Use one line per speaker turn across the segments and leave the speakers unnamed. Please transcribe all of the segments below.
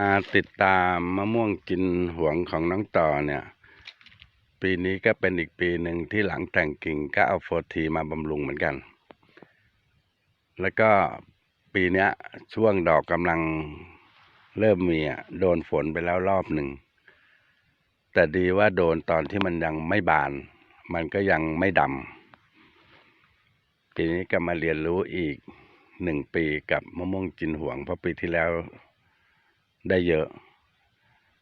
มาติดตามมะม่วงกินหวงของน้องต่อเนี่ย ปีนี้ก็เป็นอีกปีหนึ่งที่หลังแต่งกิ่งก็เอาโฟทีมาบำรุงเหมือนกัน แล้วก็ปีนี้ช่วงดอกกำลังเริ่มมีอะโดนฝนไปแล้วรอบหนึ่ง แต่ดีว่าโดนตอนที่มันยังไม่บาน มันก็ยังไม่ดำปีนี้ก็มาเรียนรู้อีกหนึ่งปีกับมะม่วงจินหวงเพราะปีที่แล้ว ได้เยอะ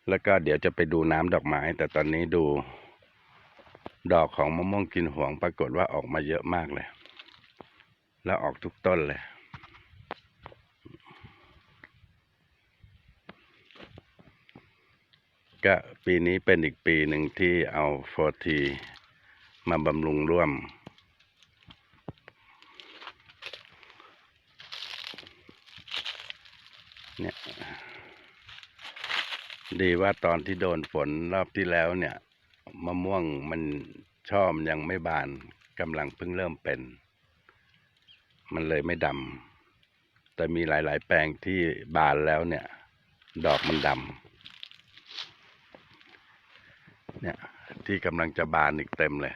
แล้วก็เดี๋ยวจะไปดูน้ำดอกไม้ แต่ตอนนี้ดู ดอกของมะม่วงกินหวงปรากฏว่าออกมาเยอะมากเลย แล้วออกทุกต้นเลย ก็ปีนี้เป็นอีกปีหนึ่งที่เอาโฟทีมาบำรุงร่วมเนี่ย ดีว่าตอนที่โดนฝนรอบที่แล้วเนี่ย มะม่วงมันช่อมยังไม่บานกำลังเพิ่งเริ่มเป็น มันเลยไม่ดำแต่มีหลายๆ แปลงที่บานแล้วเนี่ย ดอกมันดำเนี่ยที่กำลังจะบานอีกเต็มเลย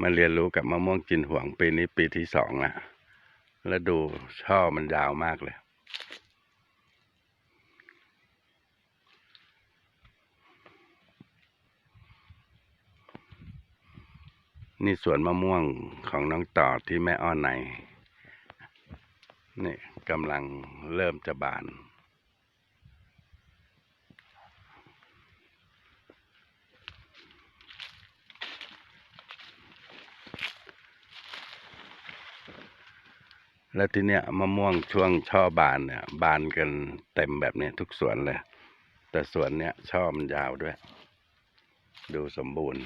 มาเรียนรู้กับมะม่วงกินหวงปีนี้ปีที่สองละ แล้วดูช่อมันยาวมากเลย นี่สวนมะม่วงของน้องต่อที่แม่อ้อนในนี่กำลังเริ่มจะบาน แล้วที่เนี้ยมะม่วงช่วงช่อบานเนี่ย บานกันเต็มแบบนี้ทุกสวนเลย แต่สวนเนี้ยช่อมันยาวด้วย ดูสมบูรณ์